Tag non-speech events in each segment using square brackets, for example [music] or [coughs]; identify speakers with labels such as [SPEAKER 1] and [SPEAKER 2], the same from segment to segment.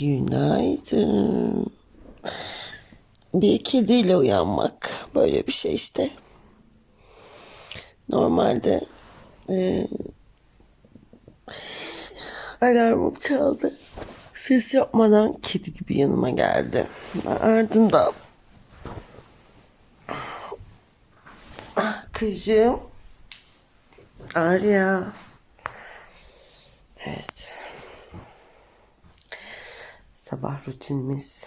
[SPEAKER 1] Günaydın. Bir kediyle uyanmak böyle bir şey işte. Normalde e, alarmım çaldı. Ses yapmadan kedi gibi yanıma geldi. Ardından kızım Arya evet sabah rutinimiz.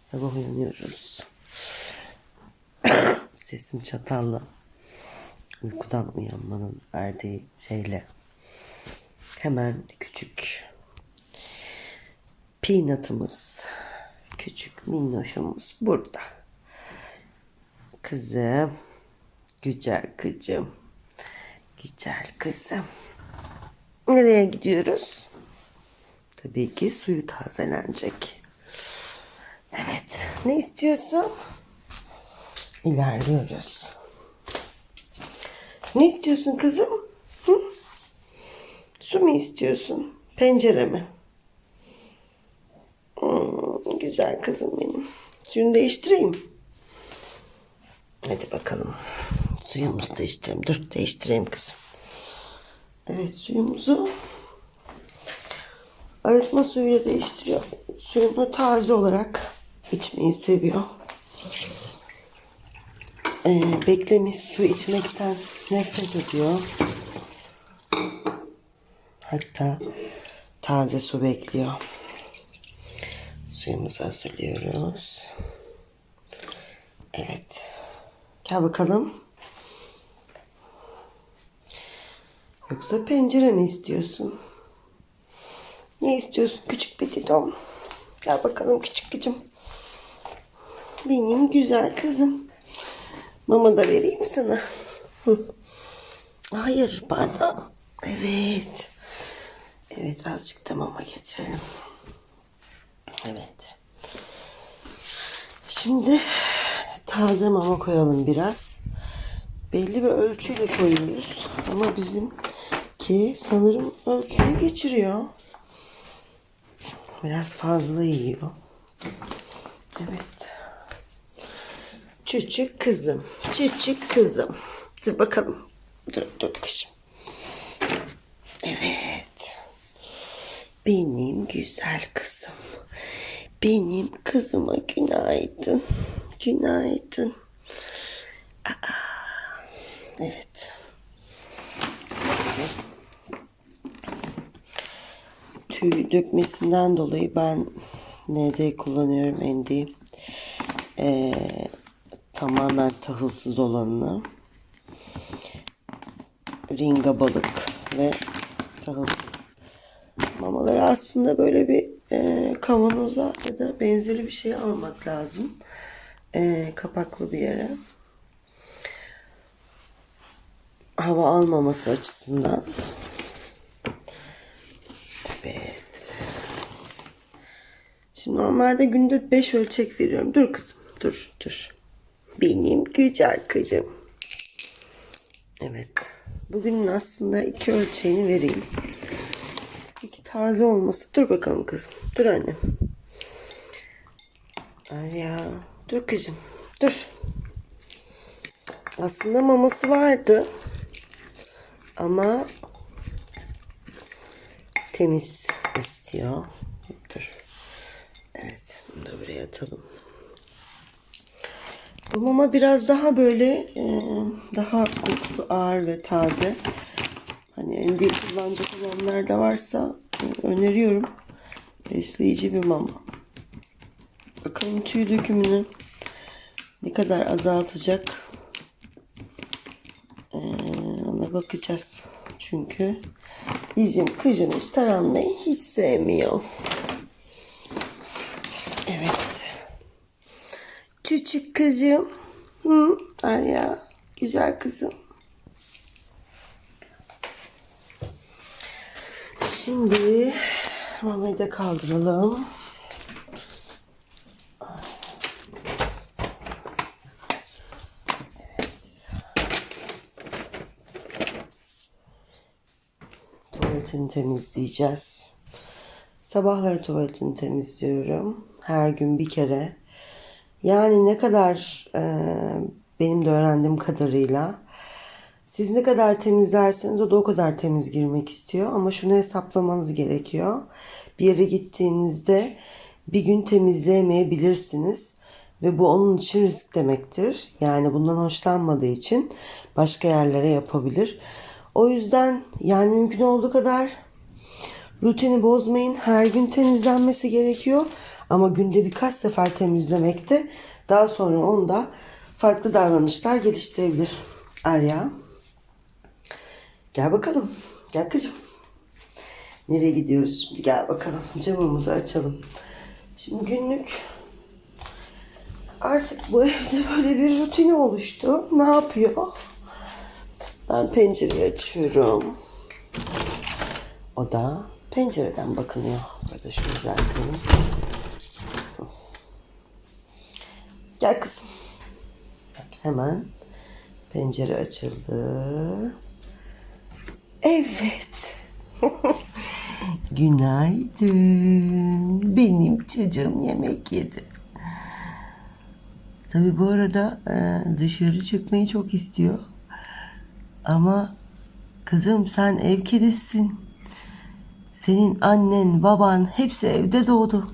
[SPEAKER 1] Sabah uyanıyoruz. [coughs] Sesim çatallı uykudan uyanmanın verdiği şeyle hemen küçük peanut'ımız küçük minnoşumuz burada. Kızım güzel kızım güzel kızım. Nereye gidiyoruz tabii ki suyu tazelenecek evet ne istiyorsun İlerliyoruz. Ne istiyorsun kızım? Hı? Su mu istiyorsun? Pencere mi? Hmm, güzel kızım benim. Suyunu değiştireyim. Hadi bakalım. Suyumuzu değiştirelim. Dur değiştireyim kızım. Evet suyumuzu arıtma suyuyla değiştiriyor. Suyunu taze olarak içmeyi seviyor. Ee, beklemiş su içmekten nefret ediyor. Hatta taze su bekliyor. Suyumuzu hazırlıyoruz. Evet. Gel bakalım. Yoksa pencere mi istiyorsun? Ne istiyorsun küçük petitom? Gel bakalım küçük kızım. Benim güzel kızım. Mama da vereyim sana? Hayır pardon. Evet. Evet azıcık da mama getirelim. Evet. Şimdi taze mama koyalım biraz. Belli bir ölçüyle koyuyoruz. Ama bizimki sanırım ölçüyü geçiriyor. Biraz fazla yiyor. Evet. Küçük kızım. Küçük kızım. Dur bakalım. Dur dur kızım. Evet. Benim güzel kızım. Benim kızıma günaydın. Günaydın. Aa, evet. Tüy dökmesinden dolayı ben ND kullanıyorum ND. Ee, tamamen tahılsız olanını. Ringa balık ve tahılsız. Mamaları aslında böyle bir e, kavanoza ya da benzeri bir şey almak lazım. E, kapaklı bir yere. Hava almaması açısından. Evet. Şimdi normalde günde 5 ölçek veriyorum. Dur kızım. Dur dur. Benim güzel kızım. Evet. Bugünün aslında iki ölçeğini vereyim. İki taze olması. Dur bakalım kızım. Dur annem. Arya. Dur kızım. Dur. Aslında maması vardı. Ama temiz istiyor. Dur. Evet. Bunu da buraya atalım. Bu mama biraz daha böyle e, daha kokusu ağır ve taze. Hani endi kullanacak olanlar da varsa e, öneriyorum. Besleyici bir mama. Bakalım tüy dökümünü ne kadar azaltacak. E, ona bakacağız. Çünkü bizim kızım hiç taranmayı hiç sevmiyor. Evet. Küçük kızım. Hı, Arya. Güzel kızım. Şimdi mamayı da kaldıralım. Tuvaletini temizleyeceğiz. Sabahları tuvaletini temizliyorum. Her gün bir kere. Yani ne kadar e, benim de öğrendiğim kadarıyla siz ne kadar temizlerseniz o da o kadar temiz girmek istiyor. Ama şunu hesaplamanız gerekiyor. Bir yere gittiğinizde bir gün temizleyemeyebilirsiniz. Ve bu onun için risk demektir. Yani bundan hoşlanmadığı için başka yerlere yapabilir. O yüzden yani mümkün olduğu kadar rutini bozmayın. Her gün temizlenmesi gerekiyor. Ama günde birkaç sefer temizlemekte daha sonra onda farklı davranışlar geliştirebilir. Arya. Gel bakalım. Gel kızım. Nereye gidiyoruz şimdi? Gel bakalım. Camımızı açalım. Şimdi günlük artık bu evde böyle bir rutini oluştu. Ne yapıyor? Ben pencereyi açıyorum. O da pencereden bakınıyor. Burada şunu düzeltelim. Gel kızım. Hemen pencere açıldı. Evet. Günaydın. Benim çocuğum yemek yedi. Tabii bu arada e, dışarı çıkmayı çok istiyor. Ama kızım sen ev kedisin. Senin annen, baban hepsi evde doğdu.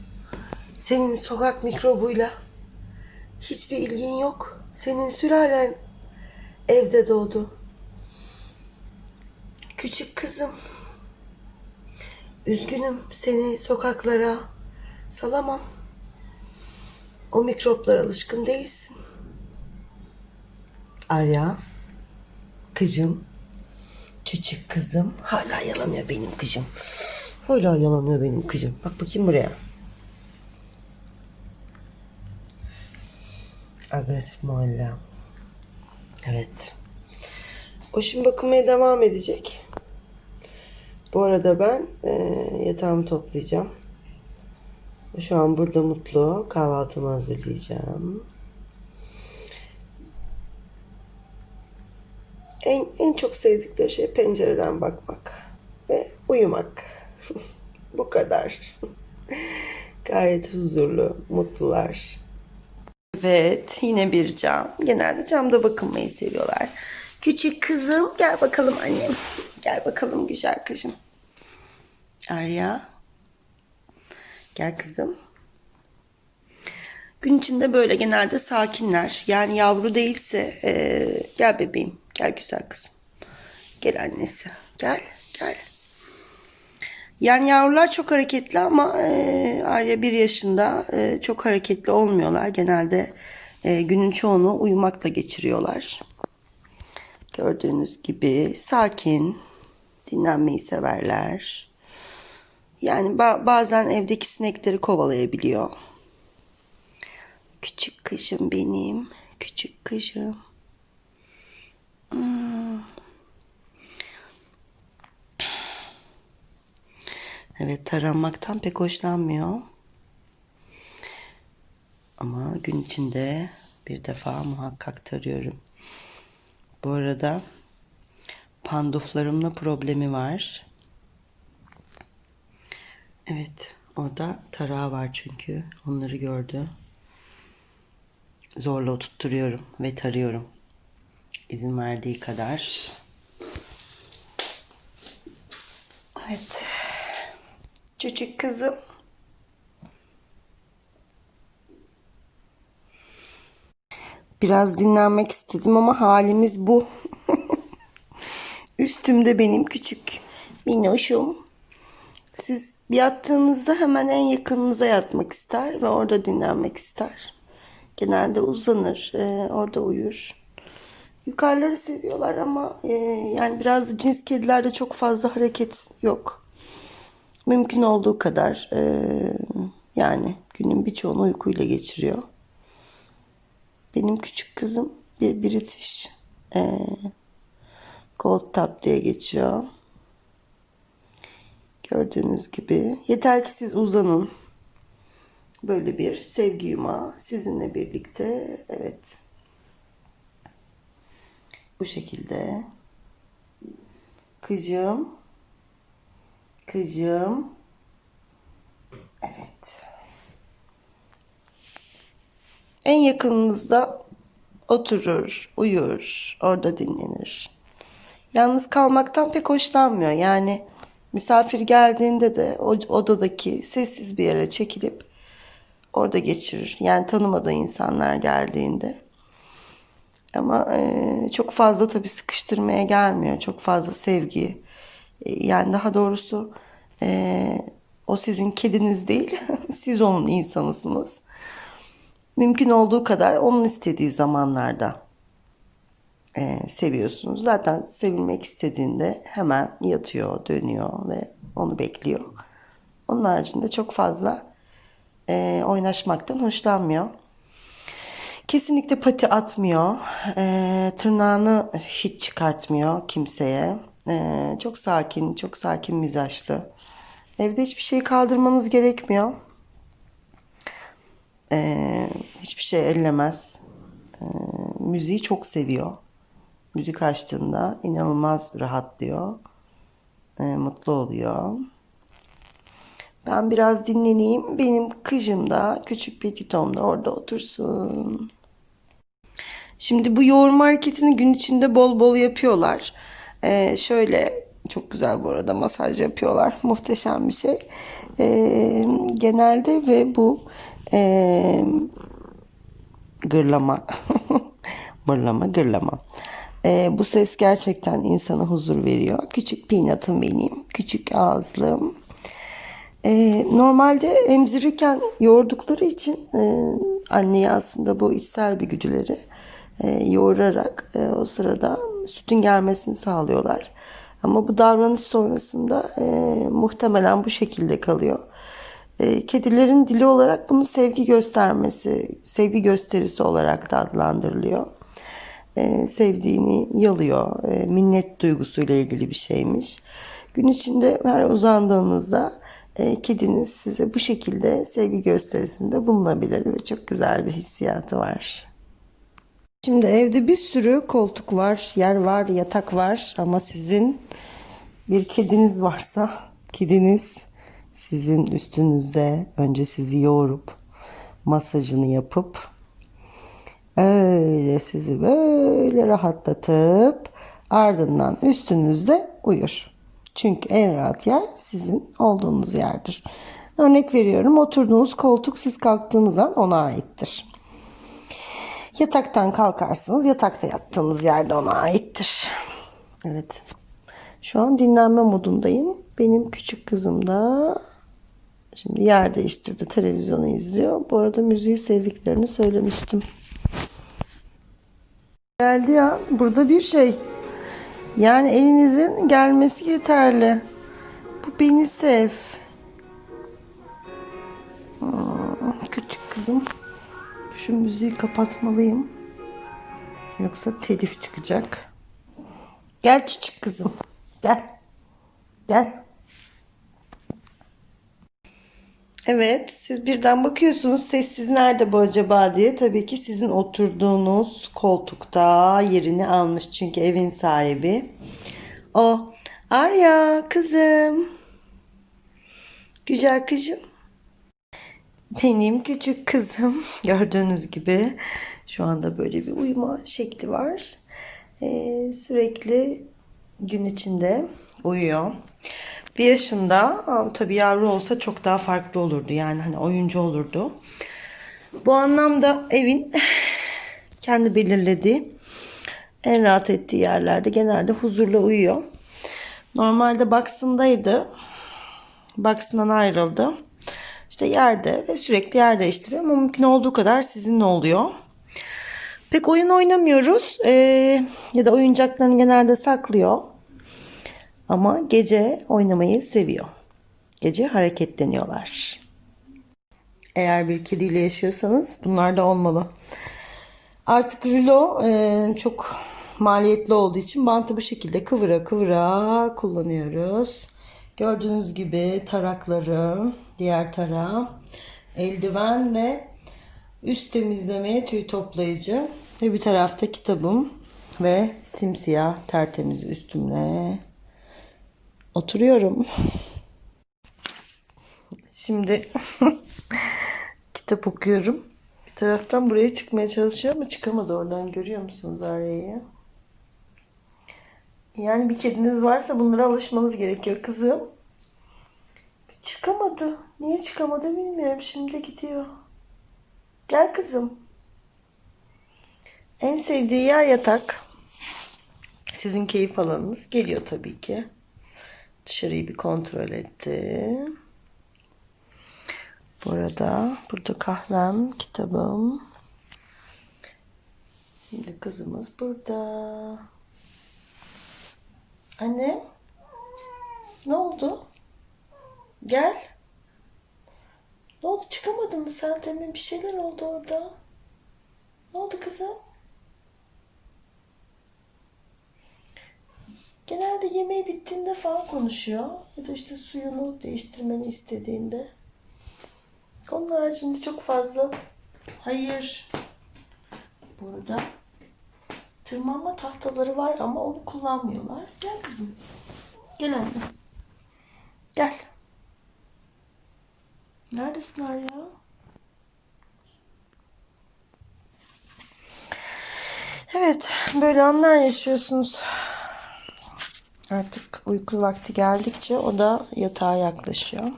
[SPEAKER 1] Senin sokak mikrobuyla hiçbir ilgin yok. Senin sülalen evde doğdu. Küçük kızım. Üzgünüm seni sokaklara salamam. O mikroplara alışkın değilsin. Arya, kızım, küçük kızım. Hala yalanıyor benim kızım. Hala yalanıyor benim kızım. Bak bakayım buraya. Agresif mahalle. Evet. O şimdi bakılmaya devam edecek. Bu arada ben e, yatağımı toplayacağım. Şu an burada mutlu. Kahvaltımı hazırlayacağım. En, en çok sevdikleri şey pencereden bakmak ve uyumak. [laughs] Bu kadar. Gayet huzurlu, mutlular. Evet, yine bir cam. Genelde camda bakınmayı seviyorlar. Küçük kızım, gel bakalım annem. Gel bakalım güzel kızım. Arya. Gel kızım. Gün içinde böyle genelde sakinler. Yani yavru değilse e, gel bebeğim. Gel güzel kızım. Gel annesi. Gel gel. Yani yavrular çok hareketli ama e, Arya bir yaşında e, çok hareketli olmuyorlar. Genelde e, günün çoğunu uyumakla geçiriyorlar. Gördüğünüz gibi sakin, dinlenmeyi severler. Yani ba- bazen evdeki sinekleri kovalayabiliyor. Küçük kızım benim. Küçük kızım. Hmm. Evet taranmaktan pek hoşlanmıyor. Ama gün içinde bir defa muhakkak tarıyorum. Bu arada panduflarımla problemi var. Evet orada tarağı var çünkü. Onları gördü. Zorla oturtturuyorum ve tarıyorum. İzin verdiği kadar. Evet. Küçük kızım. Biraz dinlenmek istedim ama halimiz bu. [laughs] Üstümde benim küçük minnoşum. Siz yattığınızda hemen en yakınınıza yatmak ister ve orada dinlenmek ister. Genelde uzanır, e, orada uyur. Yukarıları seviyorlar ama e, yani biraz cins kedilerde çok fazla hareket yok. Mümkün olduğu kadar e, yani günün birçoğunu uykuyla geçiriyor. Benim küçük kızım bir British e, Gold Top diye geçiyor. Gördüğünüz gibi. Yeter ki siz uzanın. Böyle bir sevgi yumağı sizinle birlikte. Evet. Bu şekilde. Kızım. Kızım. Evet. En yakınınızda oturur, uyur, orada dinlenir. Yalnız kalmaktan pek hoşlanmıyor. Yani misafir geldiğinde de odadaki sessiz bir yere çekilip orada geçirir. Yani tanımadığı insanlar geldiğinde. Ama çok fazla tabii sıkıştırmaya gelmiyor. Çok fazla sevgi. E, yani daha doğrusu e, o sizin kediniz değil. [laughs] Siz onun insanısınız. Mümkün olduğu kadar onun istediği zamanlarda e, seviyorsunuz. Zaten sevilmek istediğinde hemen yatıyor, dönüyor ve onu bekliyor. Onun haricinde çok fazla e, oynaşmaktan hoşlanmıyor. Kesinlikle pati atmıyor. E, tırnağını hiç çıkartmıyor kimseye. E, çok sakin, çok sakin mizaçlı. Evde hiçbir şey kaldırmanız gerekmiyor. E, hiçbir şey ellemez. E, müziği çok seviyor. Müzik açtığında inanılmaz rahatlıyor. E, mutlu oluyor. Ben biraz dinleneyim. Benim kıcım da küçük petitom da orada otursun. Şimdi bu yoğurma hareketini gün içinde bol bol yapıyorlar. Ee, şöyle çok güzel bu arada masaj yapıyorlar. [laughs] Muhteşem bir şey. Ee, genelde ve bu ee, gırlama [laughs] mırlama gırlama. Ee, bu ses gerçekten insana huzur veriyor. Küçük peanut'ım benim. Küçük ağızlım. Ee, normalde emzirirken yoğurdukları için e, anneye aslında bu içsel bir güdüleri e, yoğurarak e, o sırada sütün gelmesini sağlıyorlar. Ama bu davranış sonrasında e, muhtemelen bu şekilde kalıyor. E, kedilerin dili olarak bunu sevgi göstermesi, sevgi gösterisi olarak da adlandırılıyor. E, sevdiğini yalıyor, e, minnet duygusuyla ilgili bir şeymiş. Gün içinde her uzandığınızda e, kediniz size bu şekilde sevgi gösterisinde bulunabilir ve çok güzel bir hissiyatı var. Şimdi evde bir sürü koltuk var, yer var, yatak var ama sizin bir kediniz varsa kediniz sizin üstünüzde önce sizi yoğurup masajını yapıp öyle sizi böyle rahatlatıp ardından üstünüzde uyur. Çünkü en rahat yer sizin olduğunuz yerdir. Örnek veriyorum oturduğunuz koltuk siz kalktığınız an ona aittir. Yataktan kalkarsınız yatakta yattığınız yerde ona aittir. Evet. Şu an dinlenme modundayım. Benim küçük kızım da şimdi yer değiştirdi. Televizyonu izliyor. Bu arada müziği sevdiklerini söylemiştim. Geldi ya. Burada bir şey. Yani elinizin gelmesi yeterli. Bu beni sev. Aa, küçük kızım. Şu müziği kapatmalıyım. Yoksa telif çıkacak. Gel küçük kızım. Gel. Gel. Evet, siz birden bakıyorsunuz sessiz nerede bu acaba diye. Tabii ki sizin oturduğunuz koltukta yerini almış çünkü evin sahibi. O, Arya kızım. Güzel kızım. Benim küçük kızım [laughs] gördüğünüz gibi şu anda böyle bir uyuma şekli var. Ee, sürekli gün içinde uyuyor. Bir yaşında tabii yavru olsa çok daha farklı olurdu. Yani hani oyuncu olurdu. Bu anlamda evin [sighs] kendi belirlediği en rahat ettiği yerlerde genelde huzurla uyuyor. Normalde baksındaydı. Baksından ayrıldı. İşte yerde ve sürekli yer değiştiriyor ama mümkün olduğu kadar sizinle oluyor. Pek oyun oynamıyoruz. Ee, ya da oyuncaklarını genelde saklıyor. Ama gece oynamayı seviyor. Gece hareketleniyorlar. Eğer bir kediyle yaşıyorsanız bunlar da olmalı. Artık rulo e, çok maliyetli olduğu için bantı bu şekilde kıvıra kıvıra kullanıyoruz. Gördüğünüz gibi tarakları, diğer tarağı, eldiven ve üst temizleme tüy toplayıcı ve bir tarafta kitabım ve simsiyah tertemiz üstümle oturuyorum. [laughs] Şimdi [laughs] kitap okuyorum. Bir taraftan buraya çıkmaya çalışıyor ama çıkamadı oradan görüyor musunuz Arya'yı? Yani bir kediniz varsa bunlara alışmanız gerekiyor kızım. Çıkamadı. Niye çıkamadı bilmiyorum. Şimdi gidiyor. Gel kızım. En sevdiği yer yatak. Sizin keyif alanınız geliyor tabii ki. Dışarıyı bir kontrol etti. Bu arada burada kahvem, kitabım. Şimdi kızımız burada. Anne. Ne oldu? Gel. Ne oldu çıkamadın mı sen demin bir şeyler oldu orada. Ne oldu kızım? Genelde yemeği bittiğinde falan konuşuyor. Ya da işte suyunu değiştirmeni istediğinde. Onun haricinde çok fazla hayır. Burada tırmanma tahtaları var ama onu kullanmıyorlar. Gel kızım. Gel anne. Gel. Neredesin Arya? Evet, böyle anlar yaşıyorsunuz. Artık uyku vakti geldikçe o da yatağa yaklaşıyor.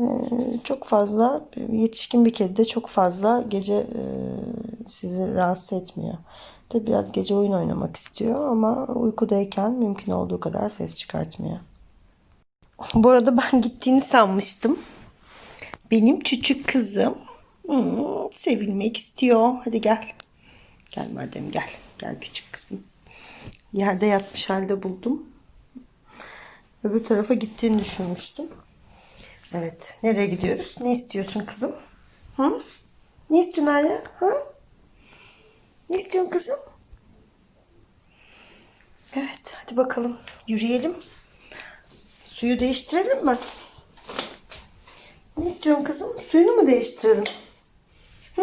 [SPEAKER 1] Ee, çok fazla yetişkin bir kedi de çok fazla gece e, sizi rahatsız etmiyor. Tabi biraz gece oyun oynamak istiyor ama uykudayken mümkün olduğu kadar ses çıkartmıyor. Bu arada ben [laughs] gittiğini sanmıştım. Benim küçük kızım hmm, sevilmek istiyor. Hadi gel. Gel madem gel. Gel küçük kızım. Yerde yatmış halde buldum. Öbür tarafa gittiğini düşünmüştüm. Evet. Nereye gidiyoruz? Ne istiyorsun kızım? Hı? Ne istiyorsun Arya? Hı? Ne istiyorsun kızım? Evet. Hadi bakalım. Yürüyelim. Suyu değiştirelim mi? Ne istiyorsun kızım? Suyunu mu değiştirelim? Hı?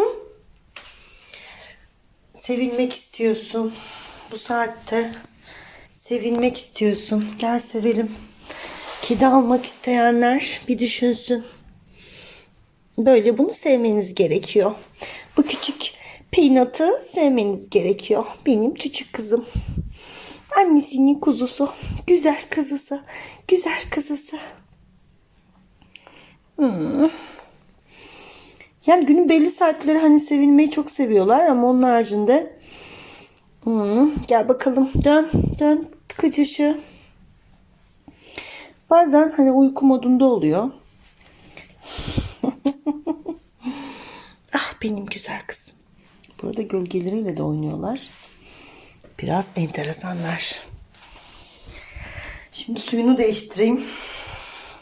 [SPEAKER 1] Sevilmek istiyorsun. Bu saatte sevilmek istiyorsun. Gel sevelim. Kedi almak isteyenler bir düşünsün. Böyle bunu sevmeniz gerekiyor. Bu küçük peanut'ı sevmeniz gerekiyor. Benim küçük kızım. Annesinin kuzusu. Güzel kızısı. Güzel kızısı. Hmm. Yani günün belli saatleri hani sevilmeyi çok seviyorlar ama onun haricinde hmm, gel bakalım dön dön kıcışı. Bazen hani uyku modunda oluyor. [laughs] ah benim güzel kızım. Burada gölgeleriyle de oynuyorlar. Biraz enteresanlar. Şimdi suyunu değiştireyim.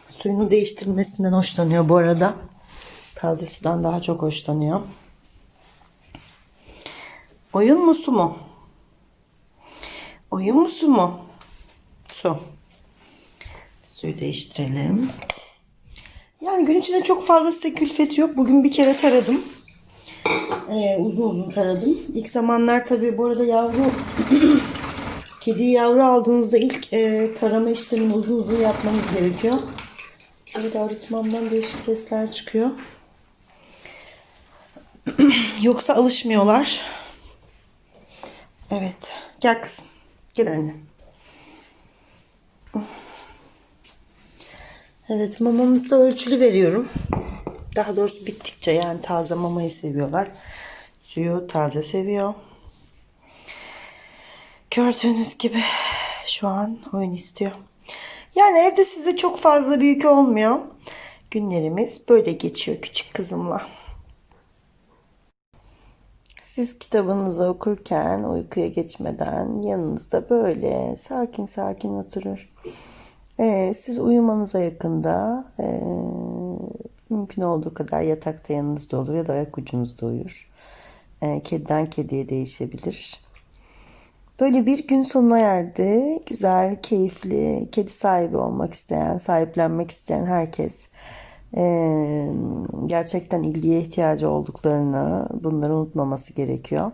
[SPEAKER 1] Suyunu değiştirmesinden hoşlanıyor bu arada. Taze sudan daha çok hoşlanıyor. Oyun mu su mu? Oyun mu su mu? Su. Suyu değiştirelim. Yani gün içinde çok fazla size külfeti yok. Bugün bir kere taradım. Ee, uzun uzun taradım. İlk zamanlar tabii bu arada yavru [clears throat] kediyi yavru aldığınızda ilk e, tarama işlemini uzun uzun yapmanız gerekiyor. Burada arıtmamdan değişik sesler çıkıyor. [clears throat] Yoksa alışmıyorlar. Evet. Gel kızım. Gel anne. Evet mamamızı da ölçülü veriyorum. Daha doğrusu bittikçe yani taze mamayı seviyorlar. Suyu taze seviyor. Gördüğünüz gibi şu an oyun istiyor. Yani evde size çok fazla büyük olmuyor. Günlerimiz böyle geçiyor küçük kızımla. Siz kitabınızı okurken uykuya geçmeden yanınızda böyle sakin sakin oturur. Ee, siz uyumanıza yakında e, mümkün olduğu kadar yatakta yanınızda olur ya da ayak ucunuzda uyur. Ee, kediden kediye değişebilir. Böyle bir gün sonuna erdi. Güzel, keyifli, kedi sahibi olmak isteyen, sahiplenmek isteyen herkes e, gerçekten ilgiye ihtiyacı olduklarını bunları unutmaması gerekiyor.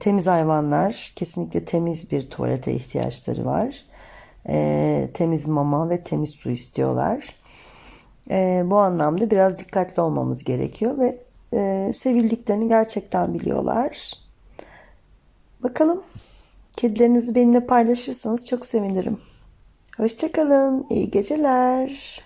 [SPEAKER 1] Temiz hayvanlar kesinlikle temiz bir tuvalete ihtiyaçları var. E, temiz mama ve temiz su istiyorlar. Ee, bu anlamda biraz dikkatli olmamız gerekiyor ve e, sevildiklerini gerçekten biliyorlar. Bakalım kedilerinizi benimle paylaşırsanız çok sevinirim. Hoşçakalın, iyi geceler.